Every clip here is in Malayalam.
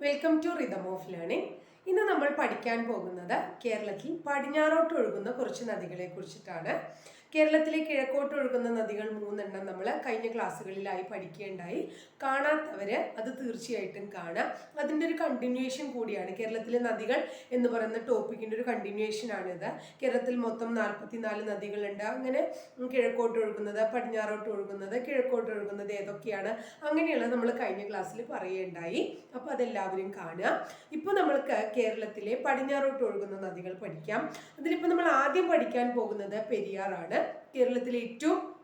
Welcome to rhythm of learning ഇന്ന് നമ്മൾ പഠിക്കാൻ പോകുന്നത് കേരളത്തിൽ പടിഞ്ഞാറോട്ട് ഒഴുകുന്ന കുറച്ച് നദികളെ കുറിച്ചിട്ടാണ്. കേരളത്തിലെ കിഴക്കോട്ട് ഒഴുകുന്ന നദികൾ മൂന്നെണ്ണം നമ്മൾ കഴിഞ്ഞ ക്ലാസ്സുകളിലായി പഠിക്കുകയുണ്ടായി കാണാത്തവര് അത് തീർച്ചയായിട്ടും കാണാം. അതിന്റെ ഒരു കണ്ടിന്യൂവേഷൻ കൂടിയാണ്. കേരളത്തിലെ നദികൾ എന്ന് പറയുന്ന ടോപ്പിക്കിന്റെ ഒരു കണ്ടിന്യൂവേഷൻ ആണിത്. കേരളത്തിൽ മൊത്തം നാൽപ്പത്തിനാല് നദികളുണ്ട്. അങ്ങനെ കിഴക്കോട്ട് ഒഴുകുന്നത് പടിഞ്ഞാറോട്ട് ഒഴുകുന്നത് കിഴക്കോട്ട് ഒഴുകുന്നത് ഏതൊക്കെയാണ് അങ്ങനെയുള്ള നമ്മൾ കഴിഞ്ഞ ക്ലാസ്സിൽ പറയുകയുണ്ടായി അപ്പോൾ അതെല്ലാവരും കാണുക. ഇപ്പോൾ നമ്മൾക്ക് കേരളത്തിലെ പടിഞ്ഞാറോട്ട് ഒഴുകുന്ന നദികൾ പഠിക്കാം. അതിലിപ്പോൾ നമ്മൾ ആദ്യം പഠിക്കാൻ പോകുന്നത് പെരിയാറാണ്. കേരളത്തിലെ ഏറ്റവും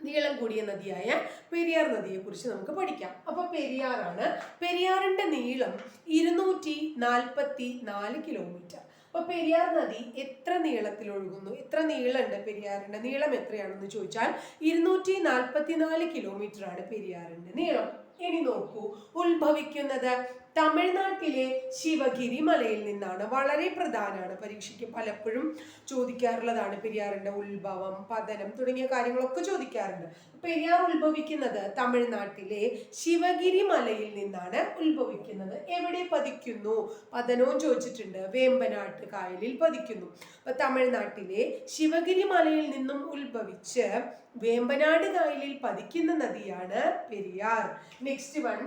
നീളം കൂടിയ നദിയായ പെരിയാർ നദിയെ കുറിച്ച് നമുക്ക് പഠിക്കാം. അപ്പൊ പെരിയാറാണ്. പെരിയാറിന്റെ നീളം ഇരുന്നൂറ്റി നാൽപ്പത്തി നാല് കിലോമീറ്റർ. അപ്പൊ പെരിയാർ നദി എത്ര നീളത്തിൽ ഒഴുകുന്നു? എത്ര നീളമുണ്ട് പെരിയാറിന്റെ? നീളം എത്രയാണെന്ന് ചോദിച്ചാൽ ഇരുന്നൂറ്റി നാൽപ്പത്തിനാല് കിലോമീറ്റർ ആണ് പെരിയാറിന്റെ നീളം. ഇനി നോക്കൂ. ഉത്ഭവിക്കുന്നത് തമിഴ്നാട്ടിലെ ശിവഗിരി മലയിൽ നിന്നാണ് വളരെ പ്രധാനമാണ് പരീക്ഷയ്ക്ക് പലപ്പോഴും ചോദിക്കാറുള്ളതാണ് പെരിയാറിന്റെ ഉത്ഭവം പതനം തുടങ്ങിയ കാര്യങ്ങളൊക്കെ ചോദിക്കാറുണ്ട്. പെരിയാർ ഉത്ഭവിക്കുന്നത് തമിഴ്നാട്ടിലെ ശിവഗിരി മലയിൽ നിന്നാണ് ഉത്ഭവിക്കുന്നത്. എവിടെ പതിക്കുന്നു? പതനവും ചോദിച്ചിട്ടുണ്ട്. വേമ്പനാട്ട് കായലിൽ പതിക്കുന്നു. അപ്പൊ തമിഴ്നാട്ടിലെ ശിവഗിരി മലയിൽ നിന്നും ഉത്ഭവിച്ച് വേമ്പനാട് കായലിൽ പതിക്കുന്ന നദിയാണ് പെരിയാർ. നെക്സ്റ്റ് വൺ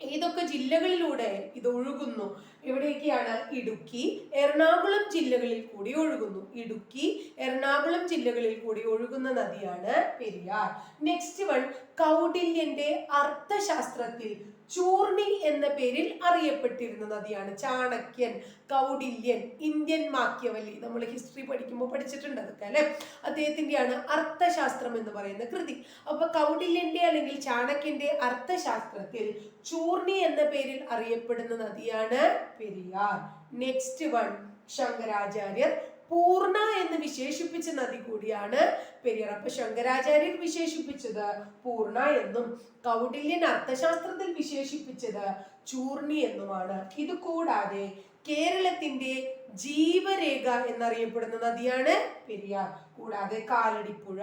ഏതൊക്കെ ജില്ലകളിലൂടെ ഇത് ഒഴുകുന്നു? എവിടെയൊക്കെയാണ് ഇടുക്കി. എറണാകുളം ജില്ലകളിൽ കൂടി ഒഴുകുന്നു. ഇടുക്കി എറണാകുളം ജില്ലകളിൽ കൂടി ഒഴുകുന്ന നദിയാണ് പെരിയാർ. നെക്സ്റ്റ് വൺ കൗടില്യന്റെ അർത്ഥശാസ്ത്രത്തിൽ ചൂർണി എന്ന പേരിൽ അറിയപ്പെട്ടിരുന്ന നദിയാണ്. ചാണക്യൻ കൗടില്യൻ ഇന്ത്യൻ മാക്യവല്ലി നമ്മൾ ഹിസ്റ്ററി പഠിക്കുമ്പോൾ പഠിച്ചിട്ടുണ്ട് അതൊക്കെ അല്ലെ? അദ്ദേഹത്തിന്റെയാണ് അർത്ഥശാസ്ത്രം എന്ന് പറയുന്ന കൃതി. അപ്പൊ കൗടില്യന്റെ അല്ലെങ്കിൽ ചാണക്യന്റെ അർത്ഥശാസ്ത്രത്തിൽ ചൂർണി എന്ന പേരിൽ അറിയപ്പെടുന്ന നദിയാണ് പെരിയാർ. നെക്സ്റ്റ് വൺ ശങ്കരാചാര്യർ. പൂർണ എന്ന് വിശേഷിപ്പിച്ച നദി കൂടിയാണ് പെരിയാർ. ശങ്കരാചാര്യർ വിശേഷിപ്പിച്ചത് പൂർണ എന്നും കൗടില്യൻ അർത്ഥശാസ്ത്രത്തിൽ വിശേഷിപ്പിച്ചത് ചൂർണി എന്നുമാണ്. ഇത് കൂടാതെ കേരളത്തിന്റെ ജീവരേഖ എന്നറിയപ്പെടുന്ന നദിയാണ് പെരിയാർ. കൂടാതെ കാലടിപ്പുഴ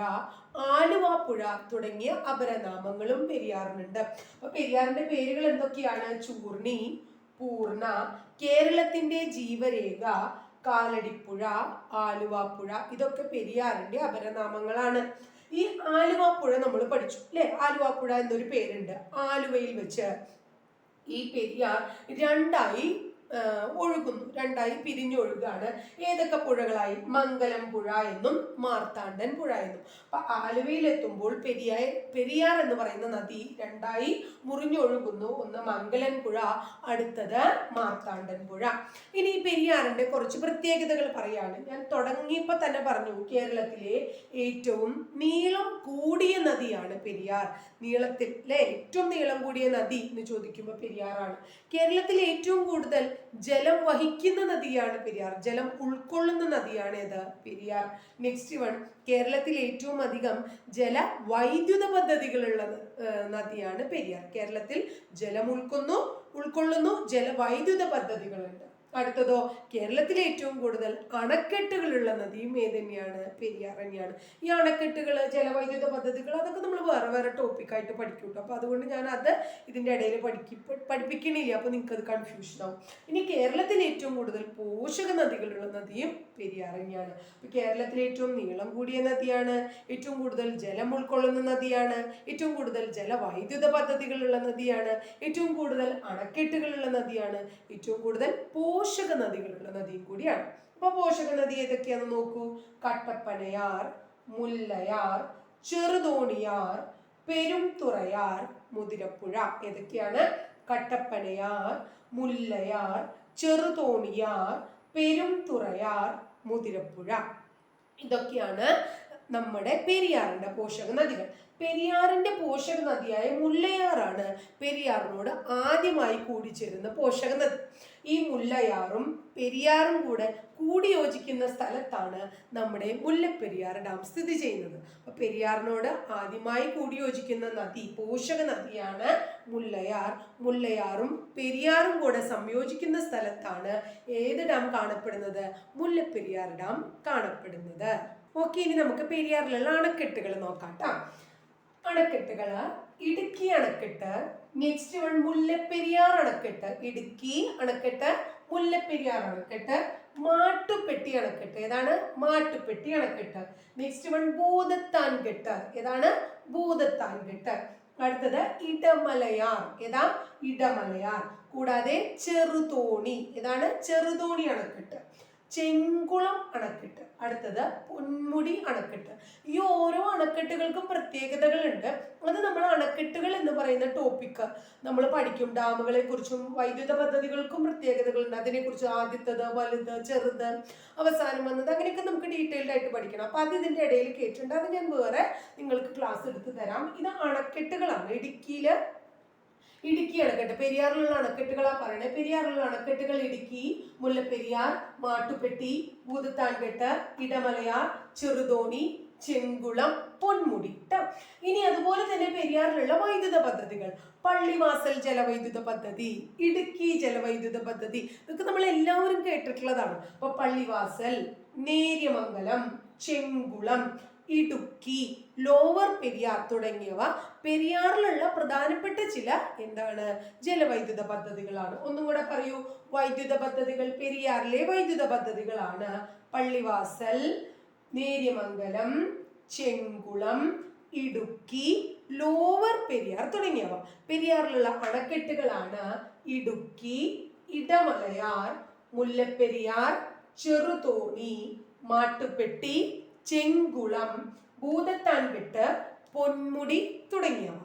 ആലുവാപ്പുഴ തുടങ്ങിയ അപരനാമങ്ങളും പെരിയാറിനുണ്ട്. അപ്പൊ പെരിയാറിന്റെ പേരുകൾ എന്തൊക്കെയാണ്? ചൂർണി പൂർണ കേരളത്തിന്റെ ജീവരേഖ കാലടിപ്പുഴ ആലുവാപ്പുഴ ഇതൊക്കെ പെരിയാറിന്റെ അപരനാമങ്ങളാണ്. ഈ ആലുവാപ്പുഴ നമ്മൾ പഠിച്ചു അല്ലെ? ആലുവാപ്പുഴ എന്നൊരു പേരുണ്ട്. ആലുവയിൽ വെച്ച് ഈ പെരിയാർ രണ്ടായി ഒഴുകുന്നു. രണ്ടായി പിരിഞ്ഞൊഴുകാണ് ഏതൊക്കെ പുഴകളായി? മംഗലം പുഴ എന്നും മാർത്താണ്ഡൻ പുഴ എന്നും. അപ്പൊ ആലുവയിലെത്തുമ്പോൾ പെരിയായ പെരിയാർ എന്ന് പറയുന്ന നദി രണ്ടായി മുറിഞ്ഞൊഴുകുന്നു ഒന്ന് മംഗലൻ പുഴ അടുത്തത് മാർത്താണ്ഡൻ പുഴ. ഇനി ഈ പെരിയാറിന്റെ കുറച്ച് പ്രത്യേകതകൾ പറയാണ്. ഞാൻ തുടങ്ങിയപ്പോൾ തന്നെ പറഞ്ഞു കേരളത്തിലെ ഏറ്റവും നീളം കൂടിയ നദിയാണ് പെരിയാർ. നീളത്തിൽ അല്ലെ ഏറ്റവും നീളം കൂടിയ നദി എന്ന് ചോദിക്കുമ്പോൾ പെരിയാറാണ്. കേരളത്തിൽ ഏറ്റവും കൂടുതൽ ജലം വഹിക്കുന്ന നദിയാണ് പെരിയാർ. ജലം ഉൾക്കൊള്ളുന്ന നദിയാണ് ഏത്? പെരിയാർ. നെക്സ്റ്റ് വൺ കേരളത്തിൽ ഏറ്റവും അധികം ജല വൈദ്യുത പദ്ധതികളുള്ള നദിയാണ് പെരിയാർ. കേരളത്തിൽ ജലം ഉൾക്കൊന്നു ഉൾക്കൊള്ളുന്നു ജലവൈദ്യുത പദ്ധതികളുണ്ട്. അടുത്തതോ കേരളത്തിലെ ഏറ്റവും കൂടുതൽ അണക്കെട്ടുകളുള്ള നദിയും ഏത് തന്നെയാണ് പെരിയാർ തന്നെയാണ്. ഈ അണക്കെട്ടുകൾ ജലവൈദ്യുത പദ്ധതികൾ അതൊക്കെ നമ്മൾ വേറെ വേറെ ടോപ്പിക്കായിട്ട് പഠിക്കും കേട്ടോ അപ്പോൾ അതുകൊണ്ട് ഞാൻ അത് ഇതിന്റെ ഇടയിൽ പഠിക്കി പഠിപ്പിക്കണില്ല. അപ്പോൾ നിങ്ങൾക്ക് അത് കൺഫ്യൂഷൻ ആവും. ഇനി കേരളത്തിലെ ഏറ്റവും കൂടുതൽ പോഷക നദികളുള്ള നദിയും പെരിയാർ തന്നെയാണ്. അപ്പോൾ കേരളത്തിലെ ഏറ്റവും നീളം കൂടിയ നദിയാണ് ഏറ്റവും കൂടുതൽ ജലം ഉൾക്കൊള്ളുന്ന നദിയാണ് ഏറ്റവും കൂടുതൽ ജലവൈദ്യുത പദ്ധതികളുള്ള നദിയാണ് ഏറ്റവും കൂടുതൽ അണക്കെട്ടുകളുള്ള നദിയാണ് ഏറ്റവും കൂടുതൽ പോഷക നദികളുള്ള നദിയും കൂടിയാണ്. അപ്പൊ പോഷക നദി ഏതൊക്കെയാണെന്ന് നോക്കൂ. കട്ടപ്പനയാർ മുല്ലയാർ ചെറുതോണിയാർ പെരുംതുറയാർ മുതിരപ്പുഴ ഏതൊക്കെയാണ്? കട്ടപ്പനയാർ മുല്ലയാർ ചെറുതോണിയാർ പെരുംതുറയാർ മുതിരപ്പുഴ. ഇതൊക്കെയാണ് നമ്മുടെ പെരിയാറിന്റെ പോഷക നദികൾ പെരിയാറിന്റെ പോഷക നദിയായ മുല്ലയാറാണ് പെരിയാറിനോട് ആദ്യമായി കൂടിച്ചേരുന്ന പോഷക നദി ഈ മുല്ലയാറും പെരിയാറും കൂടെ യോജിക്കുന്ന സ്ഥലത്താണ് നമ്മുടെ മുല്ലപ്പെരിയാർ ഡാം സ്ഥിതി ചെയ്യുന്നത്. അപ്പൊ പെരിയാറിനോട് ആദ്യമായി കൂടിയോജിക്കുന്ന നദി പോഷക നദിയാണ് മുല്ലയാർ. മുല്ലയാറും പെരിയാറും കൂടെ സംയോജിക്കുന്ന സ്ഥലത്താണ് ഏത് ഡാം കാണപ്പെടുന്നത്? മുല്ലപ്പെരിയാർ ഡാം കാണപ്പെടുന്നത്. ഓക്കെ ഇനി നമുക്ക് പെരിയാറിലുള്ള അണക്കെട്ടുകൾ നോക്കാം കേട്ടോ അണക്കെട്ടുകൾ ഇടുക്കി അണക്കെട്ട് നെക്സ്റ്റ് വൺ മുല്ലപ്പെരിയാർ അണക്കെട്ട്. ഇടുക്കി അണക്കെട്ട് മുല്ലപ്പെരിയാർ അണക്കെട്ട് മാട്ടുപ്പെട്ടി അണക്കെട്ട്. ഏതാണ്? മാട്ടുപ്പെട്ടി അണക്കെട്ട്. നെക്സ്റ്റ് വൺ ഭൂതത്താൻ കെട്ട് ഏതാണ്? ഭൂതത്താൻ കെട്ട് അടുത്തത് ഇടമലയാർ. ഏതാ? ഇടമലയാർ. കൂടാതെ ചെറുതോണി. ഏതാണ്? ചെറുതോണി അണക്കെട്ട്. ചെങ്കുളം അണക്കെട്ട് അടുത്തത് പൊന്മുടി അണക്കെട്ട്. ഈ ഓരോ അണക്കെട്ടുകൾക്കും പ്രത്യേകതകളുണ്ട്. അത് നമ്മൾ അണക്കെട്ടുകൾ എന്ന് പറയുന്ന ടോപ്പിക്ക് നമ്മൾ പഠിക്കും ഡാമുകളെ കുറിച്ചും വൈദ്യുത പദ്ധതികൾക്കും പ്രത്യേകതകളുണ്ട്. അതിനെക്കുറിച്ച് ആദ്യത്തത് വലുത് ചെറുത് അവസാനം വന്നത് അങ്ങനെയൊക്കെ നമുക്ക് ഡീറ്റെയിൽഡ് ആയിട്ട് പഠിക്കണം. അപ്പൊ അത് ഇതിന്റെ ഇടയിൽ കേട്ടിട്ടുണ്ട്. അത് ഞാൻ വേറെ നിങ്ങൾക്ക് ക്ലാസ് എടുത്ത് തരാം. ഇത് അണക്കെട്ടുകളാണ്. ഇടുക്കിയിൽ ഇടുക്കി അണക്കെട്ട്. പെരിയാറിലുള്ള അണക്കെട്ടുകളാ പറയണേ. പെരിയാറിലുള്ള അണക്കെട്ടുകൾ ഇടുക്കി മുല്ലപ്പെരിയാർ മാട്ടുപ്പെട്ടി ഭൂതത്താൻകെട്ട് ഇടമലയാർ ചെറുതോണി ചെങ്കുളം പൊന്മുടി ഇനി അതുപോലെ തന്നെ പെരിയാറിലുള്ള വൈദ്യുത പദ്ധതികൾ. പള്ളിവാസൽ ജലവൈദ്യുത പദ്ധതി ഇടുക്കി ജലവൈദ്യുത പദ്ധതി. ഇതൊക്കെ നമ്മൾ എല്ലാവരും കേട്ടിട്ടുള്ളതാണ്. അപ്പൊ പള്ളിവാസൽ നേര്യമംഗലം ചെങ്കുളം ഇടുക്കി ലോവർ പെരിയാർ തുടങ്ങിയവ പെരിയാറിലുള്ള പ്രധാനപ്പെട്ട ചില എന്താണ് ജലവൈദ്യുത പദ്ധതികളാണ്. ഒന്നും കൂടെ പറയൂ. വൈദ്യുത പദ്ധതികൾ പെരിയാറിലെ വൈദ്യുത പദ്ധതികളാണ്. പള്ളിവാസൽ നേര്യമംഗലം ചെങ്കുളം ഇടുക്കി ലോവർ പെരിയാർ തുടങ്ങിയവ. പെരിയാറിലുള്ള അണക്കെട്ടുകളാണ് ഇടുക്കി ഇടമലയാർ മുല്ലപ്പെരിയാർ ചെറുതോണി മാട്ടുപ്പെട്ടി ചെങ്കുളം ഭൂതത്താൻകെട്ട് പൊന്മുടി തുടങ്ങിയവ.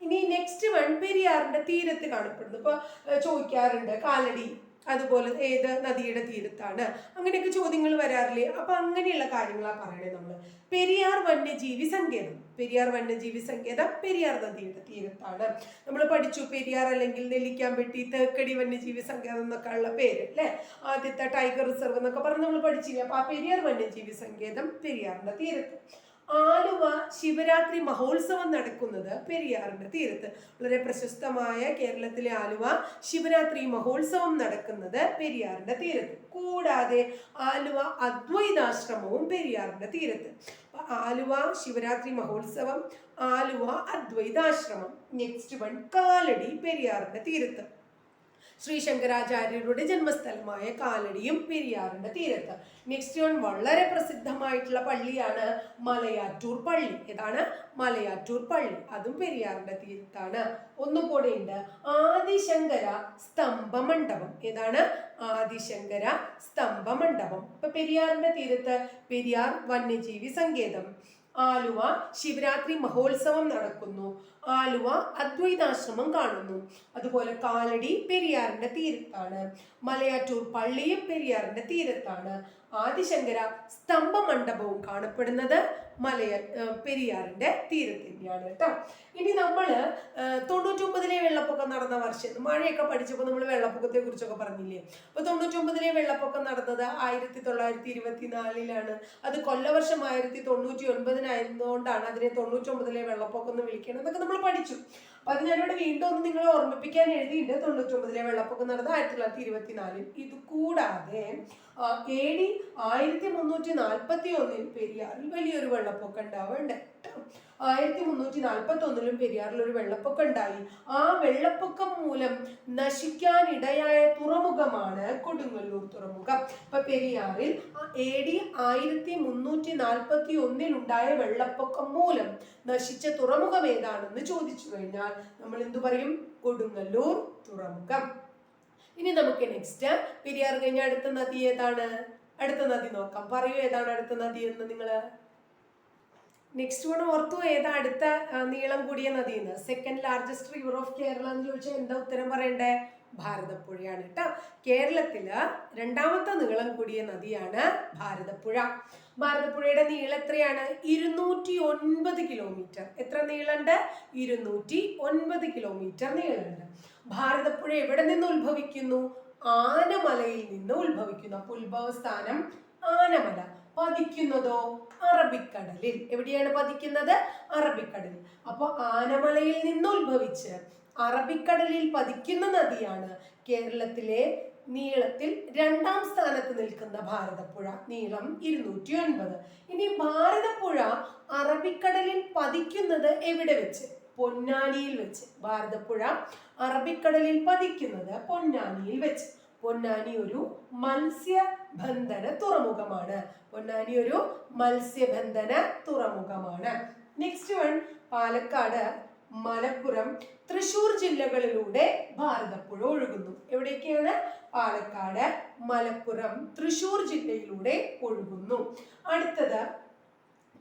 ഇനി നെക്സ്റ്റ് വൺ പെരിയാറിന്റെ തീരത്ത് കാണപ്പെടുന്നു. ഇപ്പൊ ചോദിക്കാറുണ്ട് കാലടി. അതുപോലെ ഏത് നദിയുടെ തീരത്താണ്? അങ്ങനെയൊക്കെ ചോദ്യങ്ങൾ വരാറില്ലേ? അപ്പൊ അങ്ങനെയുള്ള കാര്യങ്ങളാണ് പറയണേ നമ്മൾ പെരിയാർ വന്യജീവി സങ്കേതം. പെരിയാർ വന്യജീവി സങ്കേതം പെരിയാർ നദിയുടെ തീരത്താണ്. നമ്മൾ പഠിച്ചു പെരിയാർ അല്ലെങ്കിൽ നെല്ലിക്കാമ്പെട്ടി തേക്കടി വന്യജീവി സങ്കേതം എന്നൊക്കെ ഉള്ള പേര് അല്ലേ? ആദ്യത്തെ ടൈഗർ റിസർവ് എന്നൊക്കെ പറഞ്ഞ് നമ്മൾ പഠിച്ചില്ലേ? അപ്പൊ ആ പെരിയാർ വന്യജീവി സങ്കേതം പെരിയാറിന്റെ തീരത്ത്. ആലുവ ശിവരാത്രി മഹോത്സവം നടക്കുന്നത് പെരിയാറിന്റെ തീരത്ത്. വളരെ പ്രശസ്തമായ കേരളത്തിലെ ആലുവ ശിവരാത്രി മഹോത്സവം നടക്കുന്നത് പെരിയാറിന്റെ തീരത്ത്. കൂടാതെ ആലുവ അദ്വൈതാശ്രമവും പെരിയാറിന്റെ തീരത്ത്. ആലുവ ശിവരാത്രി മഹോത്സവം ആലുവ അദ്വൈതാശ്രമം നെക്സ്റ്റ് വൺ കാലടി പെരിയാറിന്റെ തീരത്ത്. ശ്രീ ശങ്കരാചാര്യരുടെ ജന്മസ്ഥലമായ കാലടിയും പെരിയാറിന്റെ തീരത്ത്. നെക്സ്റ്റ് വൺ വളരെ പ്രസിദ്ധമായിട്ടുള്ള പള്ളിയാണ് മലയാറ്റൂർ പള്ളി. ഏതാണ്? മലയാറ്റൂർ പള്ളി. അതും പെരിയാറിന്റെ തീരത്താണ്. ഒന്നും കൂടെ ഉണ്ട് ആദിശങ്കര സ്തംഭ മണ്ഡപം ഏതാണ്? ആദിശങ്കര സ്തംഭ മണ്ഡപം ഇപ്പൊ പെരിയാറിന്റെ തീരത്ത് പെരിയാർ വന്യജീവി സങ്കേതം. ആലുവ ശിവരാത്രി മഹോത്സവം നടക്കുന്നു. ആലുവ അദ്വൈതാശ്രമം കാണുന്നു. അതുപോലെ കാലടി പെരിയാറിന്റെ തീരത്താണ്. മലയാറ്റൂർ പള്ളിയും പെരിയാറിന്റെ തീരത്താണ് ആദിശങ്കര സ്തംഭ മണ്ഡപവും കാണപ്പെടുന്നത് മലയ പെരിയാറിന്റെ തീരത്ത് തന്നെയാണ് കേട്ടോ. ഇനി നമ്മൾ തൊണ്ണൂറ്റൊമ്പതിലെ വെള്ളപ്പൊക്കം നടന്ന വർഷം മഴയൊക്കെ പഠിച്ചപ്പോൾ നമ്മൾ വെള്ളപ്പൊക്കത്തെ കുറിച്ചൊക്കെ പറഞ്ഞില്ലേ? അപ്പൊ തൊണ്ണൂറ്റൊമ്പതിലെ വെള്ളപ്പൊക്കം നടന്നത് ആയിരത്തി തൊള്ളായിരത്തി ഇരുപത്തിനാലിലാണ് അത് കൊല്ലവർഷം ആയിരത്തി തൊണ്ണൂറ്റി ഒൻപതിനായിരുന്നുകൊണ്ടാണ് അതിനെ തൊണ്ണൂറ്റൊമ്പതിലെ വെള്ളപ്പൊക്കം എന്ന് വിളിക്കുന്നത് എന്നൊക്കെ നമ്മൾ പഠിച്ചു. അപ്പൊ അത് ഞാനിവിടെ വീണ്ടും ഒന്ന് നിങ്ങളെ ഓർമ്മിപ്പിക്കാൻ എഴുതിയിട്ടുണ്ട്. തൊണ്ണൂറ്റൊമ്പതിലെ വെള്ളപ്പൊക്കം നടന്നത് ആയിരത്തി തൊള്ളായിരത്തി ഇരുപത്തിനാലിൽ ഇത് കൂടാതെ എ ഡി ആയിരത്തി മുന്നൂറ്റി നാൽപ്പത്തി ഒന്നിൽ പെരിയാറിൽ വലിയൊരു വെള്ളപ്പൊക്കം ഉണ്ടാവുന്നുണ്ട്. ആയിരത്തി മുന്നൂറ്റി നാൽപ്പത്തി ഒന്നിലും പെരിയാറിൽ ഒരു വെള്ളപ്പൊക്കം ഉണ്ടായി. ആ വെള്ളപ്പൊക്കം മൂലം നശിക്കാനിടയായ തുറമുഖമാണ് കൊടുങ്ങല്ലൂർ തുറമുഖം. ഇപ്പൊ പെരിയാറിൽ എ ഡി ആയിരത്തി മുന്നൂറ്റി നാൽപ്പത്തി ഒന്നിൽ ഉണ്ടായ വെള്ളപ്പൊക്കം മൂലം നശിച്ച തുറമുഖം ഏതാണെന്ന് ചോദിച്ചു കഴിഞ്ഞാൽ നമ്മൾ എന്തു പറയും? കൊടുങ്ങല്ലൂർ തുറമുഖം. ഇനി നമുക്ക് നെക്സ്റ്റ് പെരിയാർ കഴിഞ്ഞ അടുത്ത നദി ഏതാണ്? അടുത്ത നദി നോക്കാം. പറയൂ ഏതാണ് അടുത്ത നദി എന്ന് നിങ്ങൾ നെക്സ്റ്റ് വൺ ഓർത്തു ഏതാ അടുത്ത നീളം കൂടിയ നദി എന്ന്? Second largest river of Kerala എന്ന് ചോദിച്ചാൽ എന്താ ഉത്തരം പറയണ്ടേ? ഭാരതപ്പുഴയാണ് കേട്ടോ കേരളത്തിൽ രണ്ടാമത്തെ നീളം കൂടിയ നദിയാണ് ഭാരതപ്പുഴ. ഭാരതപ്പുഴയുടെ നീളം എത്രയാണ്? ഇരുന്നൂറ്റി ഒൻപത് കിലോമീറ്റർ. എത്ര നീളമുണ്ട്? ഇരുന്നൂറ്റി ഒൻപത് കിലോമീറ്റർ നീളമുണ്ട്. ഭാരതപ്പുഴ എവിടെ നിന്ന് ഉത്ഭവിക്കുന്നു? ആനമലയിൽ നിന്ന് ഉത്ഭവിക്കുന്നു. അപ്പൊ ഉത്ഭവസ്ഥാനം ആനമല. പതിക്കുന്നതോ അറബിക്കടലിൽ. എവിടെയാണ് പതിക്കുന്നത്? അറബിക്കടലിൽ. അപ്പോൾ ആനമലയിൽ നിന്ന് ഉത്ഭവിച്ച് അറബിക്കടലിൽ പതിക്കുന്ന നദിയാണ് കേരളത്തിലെ നീളത്തിൽ രണ്ടാം സ്ഥാനത്ത് നിൽക്കുന്ന ഭാരതപ്പുഴ നീളം ഇരുന്നൂറ്റി ഒൻപത് ഇനി ഭാരതപ്പുഴ അറബിക്കടലിൽ പതിക്കുന്നത് എവിടെ വെച്ച്? പൊന്നാനിയിൽ വെച്ച്. ഭാരതപ്പുഴ അറബിക്കടലിൽ പതിക്കുന്നത് പൊന്നാനിയിൽ വെച്ച്. പൊന്നാനി ഒരു മത്സ്യബന്ധന തുറമുഖമാണ്. പൊന്നാനി ഒരു മത്സ്യബന്ധന തുറമുഖമാണ്. നെക്സ്റ്റ് വൺ പാലക്കാട് മലപ്പുറം തൃശൂർ ജില്ലകളിലൂടെ ഭാരതപ്പുഴ ഒഴുകുന്നു. എവിടേക്കാണ്? പാലക്കാട് മലപ്പുറം തൃശൂർ ജില്ലയിലൂടെ ഒഴുകുന്നു. അടുത്തത്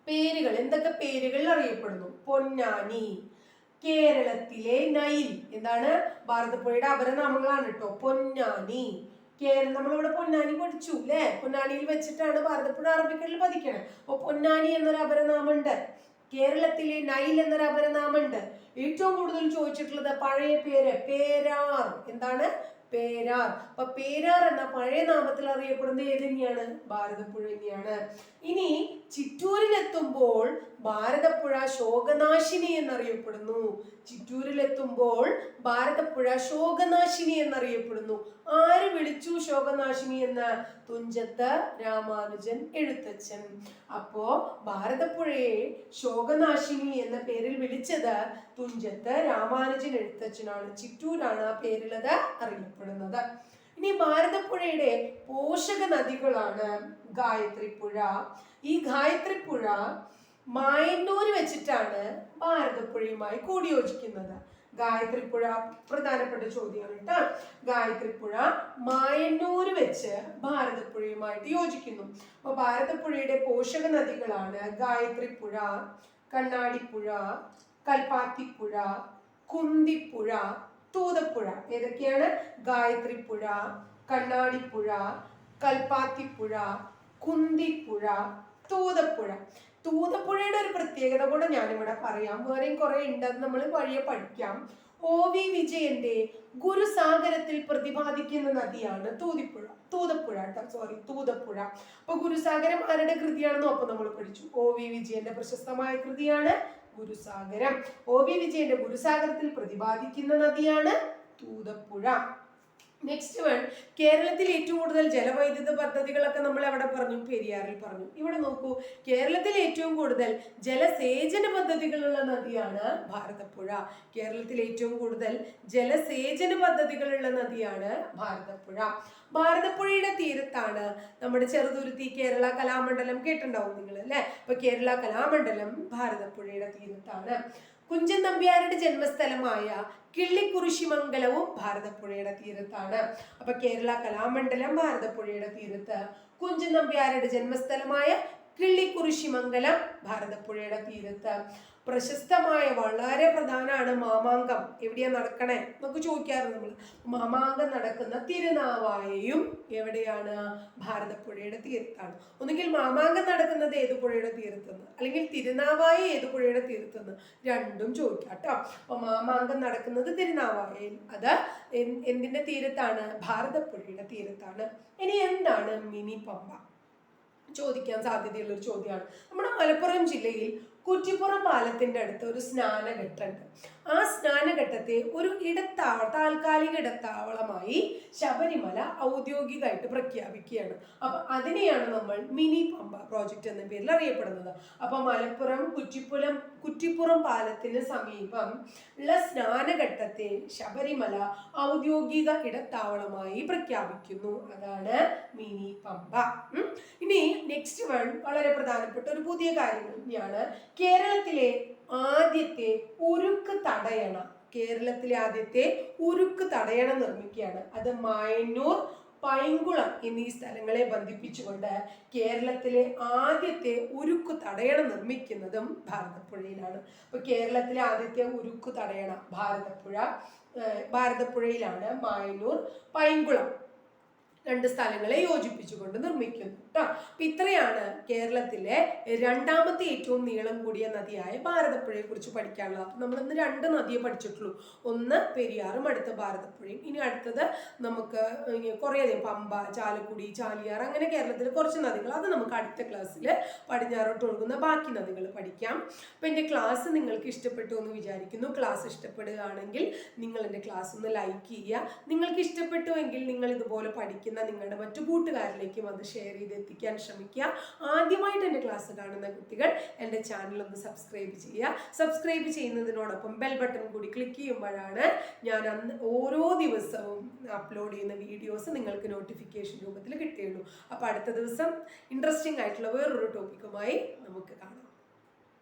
പേരുകൾ. എന്തൊക്കെ പേരുകൾ അറിയപ്പെടുന്നു? പൊന്നാനി കേരളത്തിലെ നൈൽ. എന്താണ്? ഭാരതപ്പുഴയുടെ അപരനാമങ്ങളാണ് കേട്ടോ പൊന്നാനി. കേരളം നമ്മളിവിടെ പൊന്നാനി പഠിച്ചു അല്ലേ പൊന്നാനിയിൽ വെച്ചിട്ടാണ് ഭാരതപ്പുഴ അറബിക്കടലിൽ പതിക്കണത് അപ്പൊ പൊന്നാനി എന്നൊരു അപരനാമുണ്ട് കേരളത്തിലെ നൈൽ എന്നൊരു അപരനാമുണ്ട് ഏറ്റവും കൂടുതൽ ചോദിച്ചിട്ടുള്ളത് പഴയ പേര് പേരാർ. എന്താണ്? പേരാർ. അപ്പൊ പേരാർ എന്ന പഴയ നാമത്തിൽ അറിയപ്പെടുന്നത് തന്നെയാണ്? ഭാരതപ്പുഴ തന്നെയാണ്. ഇനി ചിറ്റൂരിലെത്തുമ്പോൾ ഭാരതപ്പുഴ ശോകനാശിനി എന്നറിയപ്പെടുന്നു. ചിറ്റൂരിലെത്തുമ്പോൾ ഭാരതപ്പുഴ ശോകനാശിനി എന്നറിയപ്പെടുന്നു. ആര് വിളിച്ചു ശോകനാശിനി എന്ന്? തുഞ്ചത്ത് രാമാനുജൻ എഴുത്തച്ഛൻ. അപ്പോ ഭാരതപ്പുഴയെ ശോകനാശിനി എന്ന പേരിൽ വിളിച്ചത് തുഞ്ചത്ത് രാമാനുജൻ എഴുത്തച്ഛനാണ് ചിറ്റൂരാണ് ആ പേരുള്ളത് അറിയപ്പെടുന്നത്. ഇനി ഭാരതപ്പുഴയുടെ പോഷക നദികളാണ് ഗായത്രിപ്പുഴ ഈ ഗായത്രിപ്പുഴ മായന്നൂര് വെച്ചിട്ടാണ് ഭാരതപ്പുഴയുമായി കൂടിയോജിക്കുന്നത്. ഗായത്രിപ്പുഴ പ്രധാനപ്പെട്ട ചോദ്യമാണ് കേട്ടോ. ഗായത്രിപ്പുഴ മായന്നൂര് വെച്ച് ഭാരതപ്പുഴയുമായിട്ട് യോജിക്കുന്നു. അപ്പൊ ഭാരതപ്പുഴയുടെ പോഷക നദികളാണ് ഗായത്രിപ്പുഴ കണ്ണാടിപ്പുഴ കൽപ്പാത്തിപ്പുഴ കുന്തിപ്പുഴ തൂതപ്പുഴ. ഏതൊക്കെയാണ്? ഗായത്രിപ്പുഴ കണ്ണാടിപ്പുഴ കൽപ്പാത്തിപ്പുഴ കുന്തിപ്പുഴ തൂതപ്പുഴ. തൂതപ്പുഴയുടെ ഒരു പ്രത്യേകത കൂടെ ഞാനിവിടെ പറയാം. വേറെയും കുറെ ഉണ്ടെന്ന് നമ്മൾ വഴിയെ പഠിക്കാം. ഒ വി വിജയന്റെ ഗുരുസാഗരത്തിൽ പ്രതിപാദിക്കുന്ന നദിയാണ് തൂതിപ്പുഴ. തൂതപ്പുഴ കേട്ടോ. സോറി തൂതപ്പുഴ. അപ്പൊ ഗുരുസാഗരം ആരുടെ കൃതിയാണെന്നോ? അപ്പൊ നമ്മൾ പഠിച്ചു. ഒ വി വിജയന്റെ പ്രശസ്തമായ കൃതിയാണ് ഗുരുസാഗരം. ഒ വി വിജയന്റെ ഗുരുസാഗരത്തിൽ പ്രതിപാദിക്കുന്ന നദിയാണ് തൂതപ്പുഴ. നെക്സ്റ്റ് വൺ കേരളത്തിൽ ഏറ്റവും കൂടുതൽ ജലവൈദ്യുത പദ്ധതികളൊക്കെ നമ്മൾ എവിടെ പറഞ്ഞു? പെരിയാറിൽ പറഞ്ഞു. ഇവിടെ നോക്കൂ കേരളത്തിൽ ഏറ്റവും കൂടുതൽ ജലസേചന പദ്ധതികളുള്ള നദിയാണ് ഭാരതപ്പുഴ. കേരളത്തിൽ ഏറ്റവും കൂടുതൽ ജലസേചന പദ്ധതികളുള്ള നദിയാണ് ഭാരതപ്പുഴ. ഭാരതപ്പുഴയുടെ തീരത്താണ് നമ്മുടെ ചെറുതുരുത്തി കേരള കലാമണ്ഡലം കേട്ടിട്ടുണ്ടാവും നിങ്ങൾ അല്ലേ? അപ്പൊ കേരള കലാമണ്ഡലം ഭാരതപ്പുഴയുടെ തീരത്താണ്. കുഞ്ചൻ നമ്പ്യാരുടെ ജന്മസ്ഥലമായ കിള്ളിക്കുറിശിമംഗലവും ഭാരതപ്പുഴയുടെ തീരത്താണ്. അപ്പൊ കേരള കലാമണ്ഡലം ഭാരതപ്പുഴയുടെ തീരത്ത് കുഞ്ചൻ നമ്പ്യാരുടെ ജന്മസ്ഥലമായ കിള്ളിക്കുറിശിമംഗലം ഭാരതപ്പുഴയുടെ തീരത്ത്. പ്രശസ്തമായ വളരെ പ്രധാനമാണ് മാമാങ്കം. എവിടെയാ നടക്കണേ? നമുക്ക് ചോദിക്കാറുണ്ട് നമ്മൾ മാമാങ്കം നടക്കുന്ന തിരുനാവായയും എവിടെയാണ്? ഭാരതപ്പുഴയുടെ തീരത്താണ്. ഒന്നുകിൽ മാമാങ്കം നടക്കുന്നത് ഏത് പുഴയുടെ തീരത്തുനിന്ന് അല്ലെങ്കിൽ തിരുനാവായ ഏത് പുഴയുടെ തീരത്തുനിന്ന് രണ്ടും ചോദിക്കാം കേട്ടോ. അപ്പൊ മാമാങ്കം നടക്കുന്നത് തിരുനാവായയിൽ. അത് എന്തിന്റെ തീരത്താണ്? ഭാരതപ്പുഴയുടെ തീരത്താണ്. ഇനി എന്താണ് മിനി പമ്പ? ചോദിക്കാൻ സാധ്യതയുള്ള ഒരു ചോദ്യമാണ്. നമ്മുടെ മലപ്പുറം ജില്ലയിൽ കുറ്റിപ്പുറം പാലത്തിന്റെ അടുത്ത് ഒരു സ്നാനഘട്ടമുണ്ട്. ആ സ്നാനഘട്ടത്തെ ഒരു ഇടത്താവ താൽക്കാലിക ഇടത്താവളമായി ശബരിമല ഔദ്യോഗികമായിട്ട് പ്രഖ്യാപിക്കുകയാണ്. അപ്പൊ അതിനെയാണ് നമ്മൾ മിനി പമ്പ പ്രോജക്റ്റ് എന്ന പേരിൽ അറിയപ്പെടുന്നത്. അപ്പൊ മലപ്പുറം കുറ്റിപ്പുലം കുറ്റിപ്പുറം പാലത്തിന് സമീപം ഉള്ള സ്നാനഘട്ടത്തെ ശബരിമല ഔദ്യോഗിക ഇടത്താവളമായി പ്രഖ്യാപിക്കുന്നു. അതാണ് മിനി പമ്പ. ഇനി നെക്സ്റ്റ് വൺ വളരെ പ്രധാനപ്പെട്ട ഒരു പുതിയ കാര്യം തന്നെയാണ്. കേരളത്തിലെ ആദ്യത്തെ ഉരുക്ക് തടയണ. കേരളത്തിലെ ആദ്യത്തെ ഉരുക്ക് തടയണ നിർമ്മിക്കുകയാണ്. അത് മായന്നൂർ പൈങ്കുളം എന്നീ സ്ഥലങ്ങളെ ബന്ധിപ്പിച്ചുകൊണ്ട് കേരളത്തിലെ ആദ്യത്തെ ഉരുക്കു തടയണ നിർമ്മിക്കുന്നതും ഭാരതപ്പുഴയിലാണ്. അപ്പൊ കേരളത്തിലെ ആദ്യത്തെ ഉരുക്കു തടയണ ഭാരതപ്പുഴ ഭാരതപ്പുഴയിലാണ് മായന്നൂർ പൈങ്കുളം. രണ്ട് സ്ഥലങ്ങളെ യോജിപ്പിച്ചുകൊണ്ട് നിർമ്മിക്കുന്നു കേട്ടോ അപ്പൊ ഇത്രയാണ് കേരളത്തിലെ രണ്ടാമത്തെ ഏറ്റവും നീളം കൂടിയ നദിയായ ഭാരതപ്പുഴയെ കുറിച്ച് പഠിക്കാനുള്ളത് നമ്മൾ ഇന്ന് രണ്ട് നദിയെ പഠിച്ചിട്ടുള്ളൂ. ഒന്ന് പെരിയാറും അടുത്ത ഭാരതപ്പുഴയും. ഇനി അടുത്തത് നമുക്ക് കുറേ അധികം പമ്പ ചാലക്കുടി ചാലിയാർ അങ്ങനെ കേരളത്തിലെ കുറച്ച് നദികൾ. അത് നമുക്ക് അടുത്ത ക്ലാസ്സിൽ പടിഞ്ഞാറോട്ട് ഒഴുകുന്ന ബാക്കി നദികൾ പഠിക്കാം. അപ്പൊ എന്റെ ക്ലാസ് നിങ്ങൾക്ക് ഇഷ്ടപ്പെട്ടു എന്ന് വിചാരിക്കുന്നു. ക്ലാസ് ഇഷ്ടപ്പെടുകയാണെങ്കിൽ നിങ്ങൾ എന്റെ ക്ലാസ് ഒന്ന് ലൈക്ക് ചെയ്യുക. നിങ്ങൾക്ക് ഇഷ്ടപ്പെട്ടുവെങ്കിൽ നിങ്ങൾ ഇതുപോലെ പഠിക്കുന്ന പഠിക്കുന്ന നിങ്ങളുടെ മറ്റു കൂട്ടുകാരിലേക്കും അത് ഷെയർ ചെയ്ത് എത്തിക്കാൻ ശ്രമിക്കുക. ആദ്യമായിട്ട് എന്റെ ക്ലാസ് കാണുന്ന കുട്ടികൾ എന്റെ ചാനൽ ഒന്ന് സബ്സ്ക്രൈബ് ചെയ്യുക. സബ്സ്ക്രൈബ് ചെയ്യുന്നതിനോടൊപ്പം ബെൽ ബട്ടൺ കൂടി ക്ലിക്ക് ചെയ്യുമ്പോഴാണ് ഞാൻ അന്ന് ഓരോ ദിവസവും അപ്ലോഡ് ചെയ്യുന്ന വീഡിയോസ് നിങ്ങൾക്ക് നോട്ടിഫിക്കേഷൻ രൂപത്തിൽ കിട്ടുകയുള്ളൂ. അപ്പോൾ അടുത്ത ദിവസം ഇൻട്രസ്റ്റിംഗ് ആയിട്ടുള്ള വേറൊരു ടോപ്പിക്കുമായി നമുക്ക് കാണാം.